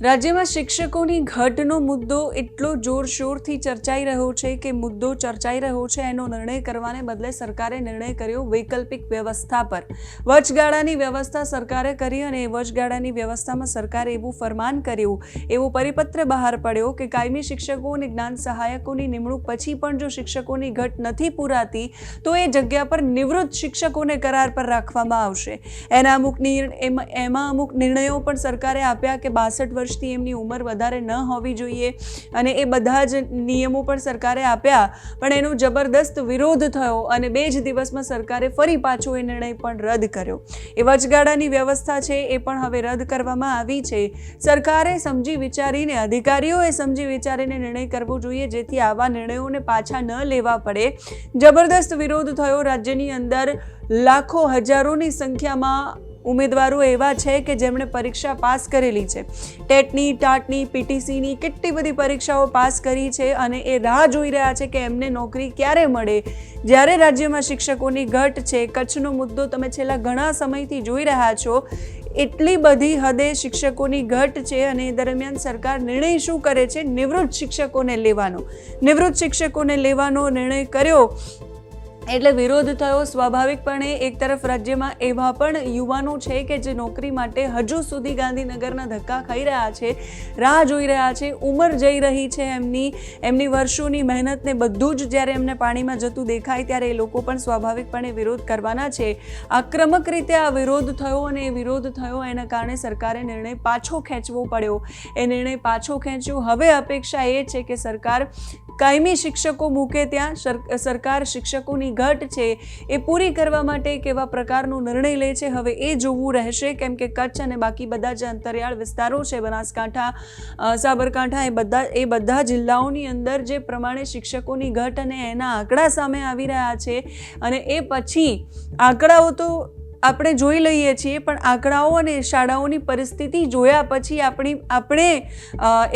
રાજ્યમાં શિક્ષકોની ઘટનો મુદ્દો એટલો જોરશોરથી ચર્ચાઈ રહ્યો છે કે મુદ્દો ચર્ચાઈ રહ્યો છે એનો નિર્ણય કરવાને બદલે સરકારે નિર્ણય કર્યો વૈકલ્પિક વ્યવસ્થા પર. વચગાળાની વ્યવસ્થા સરકારે કરી અને એ વચગાળાની વ્યવસ્થામાં સરકારે એવું ફરમાન કર્યું. એવો પરિપત્ર બહાર પડ્યો કે કાયમી શિક્ષકો અને જ્ઞાન સહાયકોની નિમણૂક પછી પણ જો શિક્ષકોની ઘટ નથી પૂરાતી, તો એ જગ્યા પર નિવૃત્ત શિક્ષકોને કરાર પર રાખવામાં આવશે. એના અમુક નિર્ણય એમાં અમુક નિર્ણયો પણ સરકારે આપ્યા કે બાસઠ વર્ષથી એમની ઉંમર વધારે ન હોવી જોઈએ અને એ બધા જ નિયમો પણ સરકારે આપ્યા. પણ એનો જબરદસ્ત વિરોધ થયો અને બે જ દિવસમાં સરકારે ફરી પાછો એ નિર્ણય પણ રદ કર્યો. એ વચગાળાની વ્યવસ્થા છે એ પણ હવે રદ કરવામાં આવી છે. સરકારે સમજી વિચારીને, અધિકારીઓએ સમજી વિચારીને નિર્ણય કરવો જોઈએ જેથી આવા નિર્ણયોને પાછા ન લેવા પડે. જબરદસ્ત વિરોધ થયો રાજ્યની અંદર લાખો હજારોની સંખ્યામાં ઉમેદવારો એવા છે કે જેમણે પરીક્ષા પાસ કરેલી છે. ટેટની, ટાટની, પીટીસીની કેટલી બધી પરીક્ષાઓ પાસ કરી છે અને એ રાહ જોઈ રહ્યા છે કે એમને નોકરી ક્યારે મળે. જ્યારે રાજ્યમાં શિક્ષકોની ઘટ છે, કચ્છનો મુદ્દો તમે છેલ્લા ઘણા સમયથી જોઈ રહ્યા છો, એટલી બધી હદે શિક્ષકોની ઘટ છે અને એ દરમિયાન સરકાર નિર્ણય શું કરે છે? નિવૃત્ત શિક્ષકોને લેવાનો. નિવૃત્ત શિક્ષકોને લેવાનો નિર્ણય કર્યો એટલે વિરોધ થયો સ્વાભાવિકપણે એક તરફ રાજ્યમાં એવા પણ યુવાનો છે કે જે નોકરી માટે હજુ સુધી ગાંધીનગરના ધક્કા ખાઈ રહ્યા છે, રાહ જોઈ રહ્યા છે, ઉંમર જઈ રહી છે એમની એમની વર્ષોની મહેનતને બધું જ જ્યારે એમને પાણીમાં જતું દેખાય ત્યારે એ લોકો પણ સ્વાભાવિકપણે વિરોધ કરવાના છે. આક્રમક રીતે આ વિરોધ થયો અને એ વિરોધ થયો એના કારણે સરકારે નિર્ણય પાછો ખેંચવો પડ્યો. એ નિર્ણય પાછો ખેંચ્યો. હવે અપેક્ષા એ છે કે સરકાર કાયમી શિક્ષકો મૂકે ત્યાં સરકાર શિક્ષકોની ઘટ છે એ પૂરી કરવા માટે કેવા પ્રકારનો નિર્ણય લે છે, હવે એ જોવું રહેશે. કેમ કે કચ્છ અને બાકી બધા જે અંતરિયાળ વિસ્તારો છે, બનાસકાંઠા સાબરકાંઠા, એ બધા એ બધા જિલ્લાઓની અંદર જે પ્રમાણે શિક્ષકોની ઘટ અને એના આંકડા સામે આવી રહ્યા છે અને એ પછી આંકડાઓ તો આપણે જોઈ લઈએ છીએ, પણ આંકડાઓ અને શાળાઓની પરિસ્થિતિ જોયા પછી આપણી, આપણે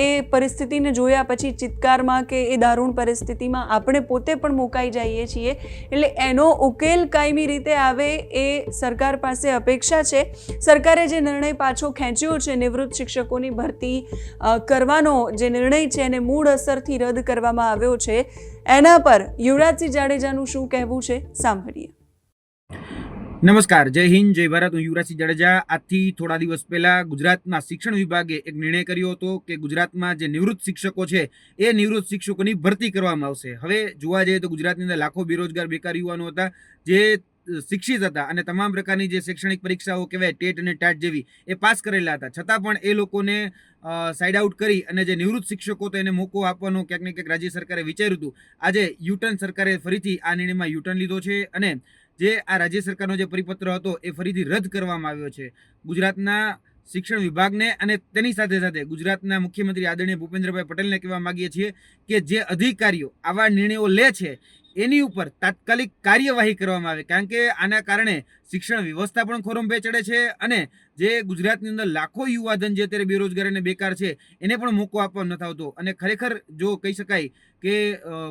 એ પરિસ્થિતિને જોયા પછી ચિત્કારમાં કે એ દારૂણ પરિસ્થિતિમાં આપણે પોતે પણ મુકાઈ જઈએ છીએ. એટલે એનો ઉકેલ કાયમી રીતે આવે એ સરકાર પાસે અપેક્ષા છે. સરકારે જે નિર્ણય પાછો ખેંચ્યો છે, નિવૃત્ત શિક્ષકોની ભરતી કરવાનો જે નિર્ણય છે, એને મૂળ અસરથી રદ કરવામાં આવ્યો છે. એના પર યુવરાજસિંહ જાડેજાનું શું કહેવું છે, સાંભળીએ. નમસ્કાર, જય હિન્દ, જય ભારત. હું યુવરાજસિંહ જાડેજા. આજથી થોડા દિવસ પહેલા ગુજરાતના શિક્ષણ વિભાગે એક નિર્ણય કર્યો હતો કે ગુજરાતમાં જે નિવૃત્ત શિક્ષકો છે, એ નિવૃત્ત શિક્ષકોની ભરતી કરવામાં આવશે. હવે જોવા જઈએ તો ગુજરાતની અંદર લાખો બેરોજગાર, બેકાર યુવાનો હતા, જે શિક્ષિત હતા અને તમામ પ્રકારની જે શૈક્ષણિક પરીક્ષાઓ કહેવાય ટેટ અને ટાટ જેવી, એ પાસ કરેલા હતા. છતાં પણ એ લોકોને સાઇડ આઉટ કરી અને જે નિવૃત્ત શિક્ષકો તો એને મોકો આપવાનો ક્યાંક ને ક્યાંક રાજ્ય સરકારે વિચાર્યું હતું. આજે યુટર્ન સરકારે ફરીથી આ નિર્ણયમાં યુટર્ન લીધો છે અને જે આ રાજ્ય સરકારનો જે પરિપત્ર હતો એ ફરીથી રદ કરવામાં આવ્યો છે. ગુજરાતના શિક્ષણ વિભાગને અને તેની સાથે સાથે ગુજરાતના મુખ્યમંત્રી આદરણીય ભૂપેન્દ્રભાઈ પટેલને કહેવા માગીએ છીએ કે જે અધિકારીઓ આવા નિર્ણયો લે છે એની ઉપર તાત્કાલિક કાર્યવાહી કરવામાં આવે. કારણ કે આના કારણે શિક્ષણ વ્યવસ્થા પણ ખોરંભે ચડે છે અને જે ગુજરાતની અંદર લાખો યુવાધન જે અત્યારે બેરોજગાર અને બેકાર છે, એને પણ મોકો આપવા નથી આવતો. અને ખરેખર જો કહી શકાય કે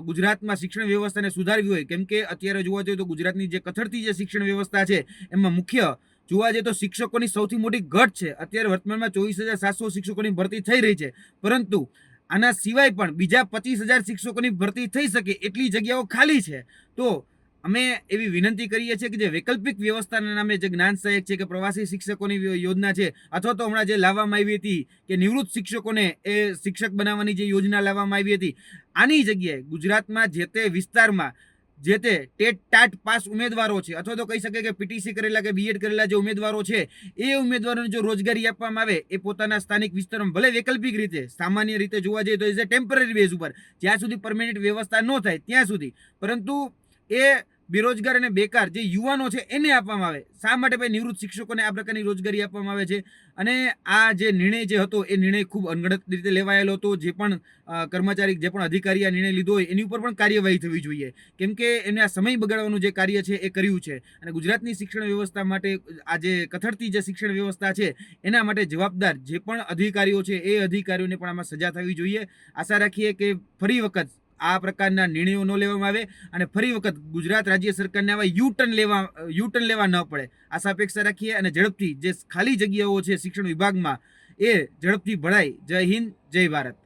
ગુજરાતમાં શિક્ષણ વ્યવસ્થાને સુધારવી હોય, કેમ કે અત્યારે જોવા જઈએ તો ગુજરાતની જે કથળતી જે શિક્ષણ વ્યવસ્થા છે, એમાં મુખ્ય જોવા જઈએ તો શિક્ષકોની સૌથી મોટી ઘટ છે. અત્યારે વર્તમાનમાં ચોવીસ હજાર સાતસો શિક્ષકોની ભરતી થઈ રહી છે. પરંતુ આના સિવાય પણ બીજા પચીસ હજાર શિક્ષકોની ભરતી થઈ શકે એટલી જગ્યાઓ ખાલી છે. તો અમે એવી વિનંતી કરીએ છીએ કે જે વૈકલ્પિક વ્યવસ્થાના નામે જે જ્ઞાન સહાયક છે કે પ્રવાસી શિક્ષકોની યોજના છે, અથવા તો હમણાં જે લાવવામાં આવી હતી કે નિવૃત્ત શિક્ષકોને એ શિક્ષક બનાવવાની જે યોજના લાવવામાં આવી હતી, આની જગ્યાએ ગુજરાતમાં જે તે વિસ્તારમાં જે તે ટેટ ટાટ પાસ ઉમેદવારો છે, અથવા તો કહી શકે કે પીટીસી કરેલા કે બીએડ કરેલા જે ઉમેદવારો છે, એ ઉમેદવારોને જો રોજગારી આપવામાં આવે, એ પોતાના સ્થાનિક વિસ્તારમાં ભલે વૈકલ્પિક રીતે, સામાન્ય રીતે જોવા જઈએ તો એઝ એ ટેમ્પરરી બેઝ ઉપર, જ્યાં સુધી પરમેનન્ટ વ્યવસ્થા ન થાય ત્યાં સુધી. પરંતુ એ બેરોજગાર અને બેકાર જે યુવાનો છે એને આપવામાં આવે. શા માટે ભાઈ નિવૃત્ત શિક્ષકોને આ પ્રકારની રોજગારી આપવામાં આવે છે? અને આ જે નિર્ણય જે હતો એ નિર્ણય ખૂબ અનગણત રીતે લેવાયેલો હતો. જે પણ કર્મચારી, જે પણ અધિકારી આ નિર્ણય લીધો હોય એની ઉપર પણ કાર્યવાહી થવી જોઈએ. કેમ કે એમને આ સમય બગાડવાનું જે કાર્ય છે એ કર્યું છે. અને ગુજરાતની શિક્ષણ વ્યવસ્થા માટે આ જે કથળતી જે શિક્ષણ વ્યવસ્થા છે એના માટે જવાબદાર જે પણ અધિકારીઓ છે એ અધિકારીઓને પણ આમાં સજા થવી જોઈએ. આશા રાખીએ કે ફરી વખત આ પ્રકારના નિર્ણયો ન લેવામાં આવે અને ફરી વખત ગુજરાત રાજ્ય સરકારને આવા યુ ટર્ન લેવા યુ ટર્ન લેવા ન પડે. આશા અપેક્ષા રાખીએ અને ઝડપથી જે ખાલી જગ્યાઓ છે શિક્ષણ વિભાગમાં, એ ઝડપથી ભરાય જય હિન્દ, જય ભારત.